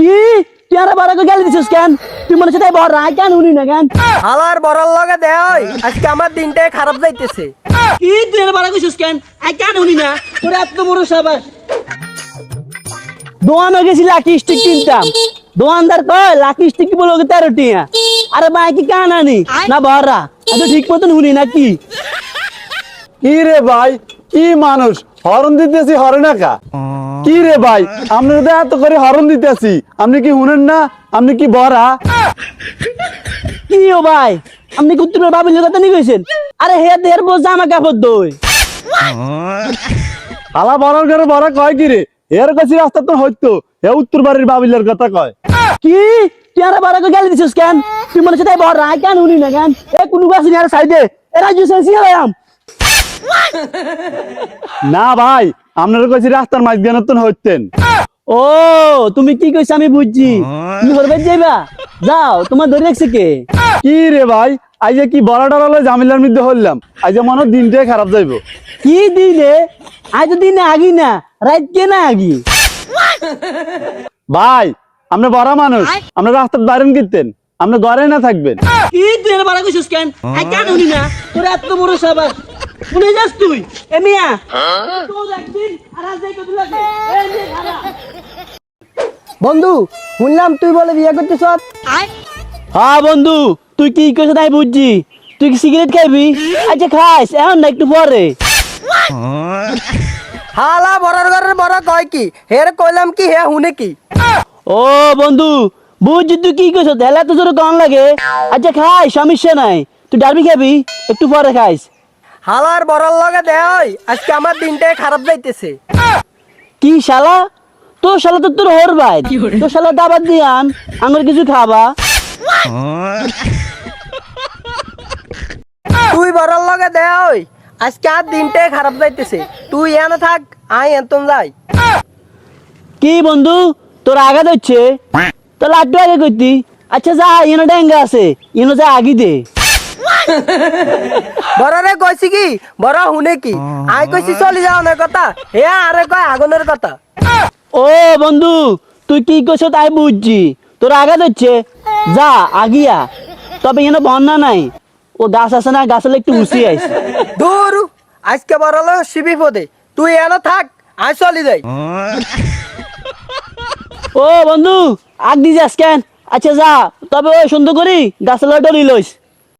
কি? তুই আর বড় করে গালি দিছিস কেন? তুই মনে হচ্ছে বড় রায় কেন উনি না কেন? হালার বড়র লগে দেয় আজকে আমার দিনটাই খারাপ যাইতেছে। কি তুই আর বড় কইছিস কেন? আই কেন উনি না? তোর এত বড় সাবাস। দোয়ানো গেছি লাকি স্টিক কিনতাম। দোয়ানদার কয় লাকি স্টিক কি বলো তেরো টিয়া আরে ভাই কি কান আনি? না বড়রা এত ঠিক মতন উনি নাকি কি? রে ভাই কি মানুষ? হরণ দিতেছি হরে কা কি রে ভাই? আপনি তো এত করে হরন দিতেছি। আপনি কি শুনেন না? আপনি কি বড়া? কি ও ভাই? আপনি কি উত্তর বাবিলের কথা নিয়ে কইছেন আরে হে দেহের বোঝা জামা কাপড় দই। আলা বড়ার ঘরে বড়া কয় কি রে? এর কাছে রাস্তা তো হইতো। এ উত্তর বাড়ির বাবিলের কথা কয়। কি? তুই আর বড় করে গালি দিছিস কেন? তুই মনে হচ্ছে তাই বড়। কেন উনি না কেন? এ কোনো গাছ নিয়ে আর সাইডে এরা জুসে সিয়ালাম না ভাই আপনার কাছে রাস্তার মাঝখানে তো হইতেন। ও তুমি কি কইছ আমি বুঝছি। তুমি করবে যাইবা? যাও তোমার ধরে রাখছে কে? কি রে ভাই আজ কি বড়া ডরালে জামিলার মধ্যে হইলাম। আজ মনে দিনটাই খারাপ যাইবো। কি দিনে আজ তো দিনে আগি না রাত কে না আগি? ভাই আপনি বড় মানুষ আপনি রাস্তার বাইরেন কিনতেন আপনি ঘরে না থাকবেন। কি তুই এর বাড়া কইছিস কেন? আই কেন উনি না তোর এত বড় সাবাস। শুনে যাস তুই। এ মিয়া। তোর একদিন আর আজ যাই কত লাগে এই নে খারা বন্ধু শুনলাম তুই বলে বিয়ে করতেছ। হ্যাঁ বন্ধু তুই কি কইছ তাই বুঝছি। তুই কি সিগারেট খাইবি? আচ্ছা খাইস এখন না একটু পরে। হালা বড়র ঘরের বড় কয় কি? হের কইলাম কি হে হুনে কি? ও বন্ধু বুঝছি তুই কি কইছ হেলা তো জোরে কম লাগে। আচ্ছা খাই সমস্যা নাই। তুই ডালবি খাবি? একটু পরে খাইস। হালার বড়র লগে দেয় আজকে আমার দিনটাই খারাপ যাইতেছে। কি শালা? তোর শালা তো তোর হর ভাই। তোর শালা দাবার দিয়ান আমার কিছু খাবা। তুই বড়র লগে দেয় আজকে আর দিনটাই খারাপ যাইতেছে। তুই এনে থাক আই এন্তম যাই। কি বন্ধু? তোর আঘাত হচ্ছে? তো লাড্ডু আগে করতি আচ্ছা যা ইনো ডেঙ্গা আছে। ইনো যা আগি দে। বড়রে কইছি কি? বড় শুনে কি? আই কইছি চলি যাও না কথা। হে আরে কয় আগুনের কথা। ও বন্ধু তুই কি করছ তাই বুঝছি। তোর আগে হচ্ছে। যা আগিয়া। তবে এখানে বন্যা নাই। ও গাছ আছে না গাছের একটু উসি আইস। দূর আজকে বড়লো শিবি পদে। তুই এনে থাক আই চলি যাই। ও বন্ধু আগ দি যাস কেন? আচ্ছা যা তবে ওই সুন্দর করি গাছের ডলি লইস।